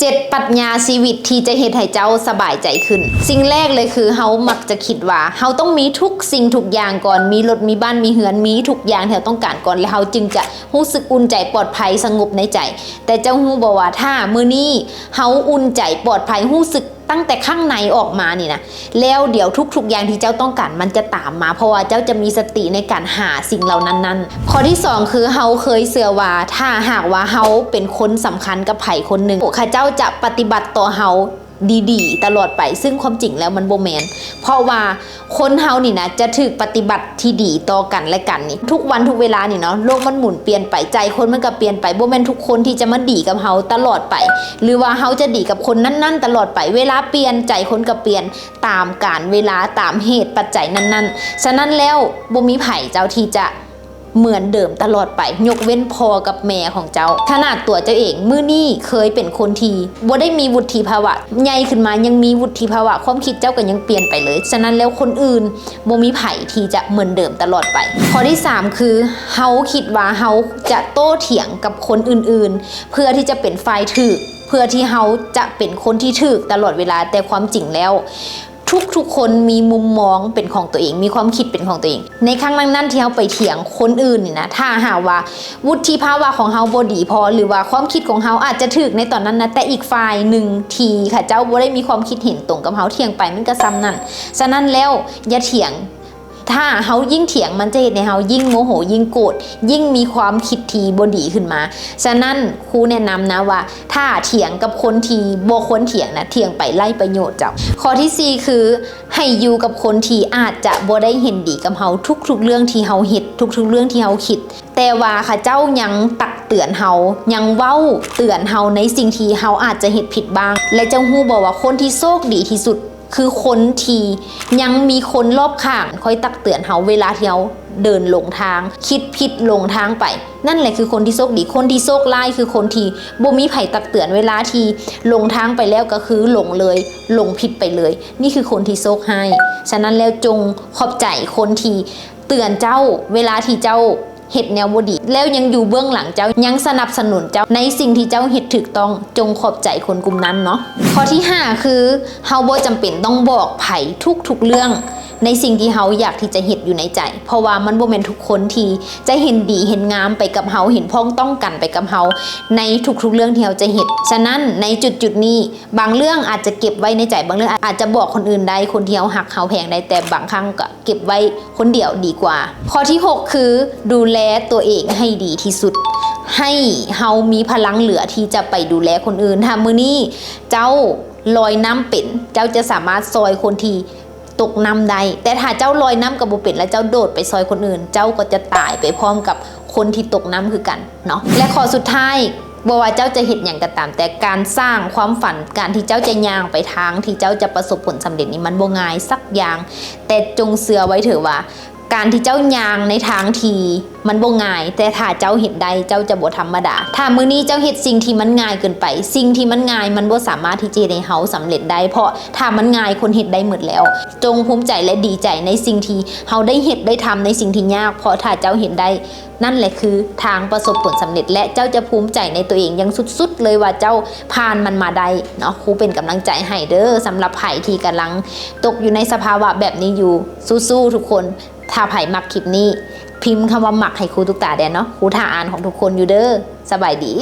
เจ็ดปรัชญาชีวิตที่จะเฮ็ดให้เจ้าสบายใจขึ้น สิ่งแรกเลยคือเฮามักจะคิดว่าเฮาต้องมีทุกสิ่งทุกอย่างก่อนมีรถมีบ้านมีเหือนมีทุกอย่างที่เราต้องการก่อนแล้วเฮาจึงจะรู้สึกอุ่นใจปลอดภัยสงบในใจ แต่เจ้าฮู้บ่ว่าถ้ามื้อนี้เฮาอุ่นใจปลอดภัยรู้สึก ตั้งแต่ข้างในออกมานี่นะแล้วเดี๋ยวทุกๆอย่างที่เจ้าต้องการมันจะตามมา เพราะว่าเจ้าจะมีสติในการหาสิ่งเหล่านั้นนั้นข้อที่สองคือเฮาเคยเสือว่าถ้าหากว่าเฮาเป็นคนสำคัญกับไผ่คนหนึ่งข้าเจ้าจะปฏิบัติต่อเฮา ดีๆ ตลอดไป ซึ่งความจริงแล้วมันโบแมน เพราะว่าคนเฮานี่นะจะถูกปฏิบัติที่ดีต่อกันและกันนี่ทุกวันทุกเวลานี่เนาะโลกมันหมุนเปลี่ยนไปใจคนมันก็เปลี่ยนไปโบแมนทุกคนที่จะมาดีกับเฮาตลอดไป หรือว่าเฮาจะดีกับคนนั้นๆ ตลอดไปเวลาเปลี่ยนใจคนก็เปลี่ยนตามการเวลาตามเหตุปัจจัยนั้นๆฉะนั้นแล้วโบมีไผ่เจ้าที่จะ เหมือนเดิมตลอดไป ยกเว้นพอกับแม่ของเจ้า ขนาดตัวเจ้าเองมือนี้เคยเป็นคนทีบ่ได้มีวุฒิภาวะใหญ่ขึ้นมายังมีวุฒิภาวะ ความคิดเจ้าก็ยังเปลี่ยนไปเลย ฉะนั้นแล้วคนอื่นบ่มีไผ่ที่จะเหมือนเดิมตลอดไป ข้อที่ 3 คือเฮาคิดว่าเฮาจะโต้เถียงกับคนอื่นๆ เพื่อที่จะเป็นฝ่ายถูกเพื่อที่เฮาจะเป็นคนที่ถูกตลอดเวลาแต่ความจริงแล้ว ทุกๆ คนมีมุมมองเป็นของตัวเอง มีความคิดเป็นของตัวเอง ในครั้งนั้นๆที่เราไปเถียงคนอื่นนี่นะถ้าหากว่าวุฒิภาวะของเฮาบ่ดีพอ หรือว่าความคิดของเฮาอาจจะถึกในตอนนั้นนะแต่อีกฝ่ายหนึ่งทีค่ะเจ้าบ่ได้มีความคิดเห็นตรงกับเฮาเถียงไปมันก็ซ้ำนั่นฉะนั้นแล้วอย่าเถียง ถ้าเฮายิ่งเถียงมันจะเห็นในเฮายิ่งโมโหยิ่งโกรธยิ่งมีความคิดทีบดีขึ้นมา ฉะนั้นครูแนะนำนะว่า ถ้าเถียงกับคนทีโบควรเถียงนะเถียงไปไล่ประโยชน์เจ้าข้อที่สี่คือให้อยู่กับคนทีอาจจะบ่ได้เห็นดีกับเฮาทุกๆเรื่องที่เฮาเฮ็ดทุก ๆ เรื่องที่เฮาคิด แต่ว่าค่ะเจ้ายังตักเตือนเฮายังเว้าเตือนเฮาในสิ่งที่เฮาอาจจะเฮ็ดผิดบ้าง และเจ้าฮู้บอกว่าคนที่โชคดีที่สุด คือคนที่ยังมีคนรอบข้างคอยตักเตือนเฮาเวลาที่เฮาเดินหลงทาง คิดผิดหลงทางไป นั่นแหละคือคนที่โชคดีคนที่โชคร้ายคือคนที่บ่มีไผ่ตักเตือนเวลาที่หลงทางไปแล้วก็คือหลงเลยหลงผิดไปเลย นี่คือคนที่โชคให้ฉะนั้นแล้วจงขอบใจคนที่เตือนเจ้าเวลาที่เจ้า เห็ดแนวบดี แล้วยังอยู่เบื้องหลังเจ้ายังสนับสนุนเจ้าในสิ่งที่เจ้าเห็ดถูกต้องจงขอบใจคนกลุ่มนั้นเนาะข้อที่ 5 คือเฮาบ่จำเป็นต้องบอกไผทุกๆเรื่อง ในสิ่งที่เฮาอยากที่จะเห็ดอยู่ในใจ เพราะว่ามันบ่แม่นทุกคนที่จะเห็นดีเห็นงามไปกับเฮาเห็นพ้องต้องกันไปกับเฮาในทุกๆเรื่องที่เฮาจะเห็ดฉะนั้นในจุดๆนี้ บางเรื่องอาจจะเก็บไว้ในใจ บางเรื่องอาจจะบอกคนอื่นได้คนที่เฮาหักเฮาแพงได้แต่บางครั้งก็เก็บไว้คนเดียวดีกว่า ข้อที่ 6 คือดูแลตัวเองให้ดีที่สุดให้เฮามีพลังเหลือที่จะไปดูแลคนอื่นถ้ามือนี้เจ้าลอยน้ำเป็น เจ้าจะสามารถซอยคนที่ ตกน้ำได้แต่ถ้าเจ้าลอยน้ำกับบุเป็ดแล้วเจ้าโดดไปซอยคนอื่น เจ้าก็จะตายไปพร้อมกับคนที่ตกน้ำคือกันเนาะและข้อสุดท้ายบอกว่าเจ้าจะเห็นอย่างก็ตาม แต่การสร้างความฝันการที่เจ้าจะย่างไปทาง ที่เจ้าจะประสบผลสำเร็จนี่มันบ่ง่ายสักอย่าง แต่จงเสือไว้เถอะว่า การที่เจ้ายางในทางทีมันบ่ง่าย แต่ถ้าเจ้าเห็นใดเจ้าจะบ่ธรรมดา ถ้ามื้อนี้เจ้าเฮ็ดสิ่งที่มันง่ายเกินไป สิ่งที่มันง่ายมันบ่สามารถที่จะให้เฮาสำเร็จได้ เพราะถ้ามันง่ายคนเฮ็ดได้หมดแล้ว จงภูมิใจและดีใจในสิ่งที่เฮาได้เฮ็ดได้ทำในสิ่งที่ยาก เพราะถ้าเจ้าเห็นได้ นั่นแหละคือทางประสบผลสำเร็จ และเจ้าจะภูมิใจในตัวเองอยังสุดๆ เลยว่าเจ้าผ่านมันมาได้เนาะครูเป็นกำลังใจให้เด้อสำหรับไผ่ที่กำลังตกอยู่ในสภาวะแบบนี้อยู่สู้ๆทุกคน ถ้าไผ่มักคลิปนี้ พิมพ์คำว่าหมักให้ครูทุกตาแดนเนาะครูท่าอ่านของทุกคนอยู่เด้อสบายดี